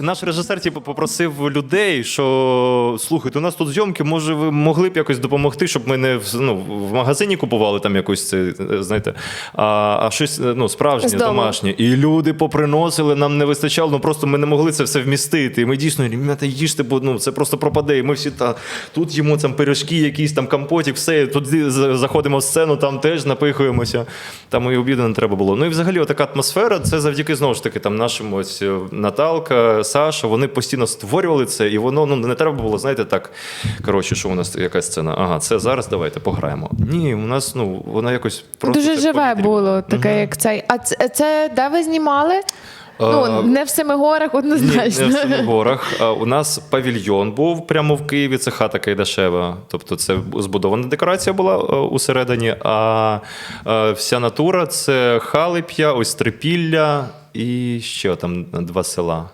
Наш режисер типу, попросив людей, що слухайте, у нас тут зйомки, може, ви могли б якось допомогти, щоб ми не в, ну, в магазині купували там якусь це, е, знаєте, а, а щось е, ну, справжнє, домашнє. І люди поприносили, нам не вистачало, ну просто ми не могли це все вмістити. І ми дійсно, ребята, їжте, бо ну, це просто пропаде. І ми всі та тут їмо там пиріжки, якісь там компотик, все. Тут заходимо в сцену, там теж напихуємося. Там і обіду не треба було. Ну і взагалі, така атмосфера, це завдяки знову ж таки там нашим ось е, Наталка, Саша, вони постійно створювали це, і воно ну не треба було, знаєте, так. Коротше, що у нас яка сцена? Ага, це зараз давайте пограємо. Ні, у нас ну вона якось просто Дуже живе було, таке, як цей. А це, це де ви знімали? Ну, Е, не в Семигорах, Ні, однозначно. не в Семигорах. А У нас павільйон був прямо в Києві. Це хата Кайдашева. Тобто це збудована декорація була е, усередині. А е, вся натура це Халип'я, ось Трипілля і ще там два села.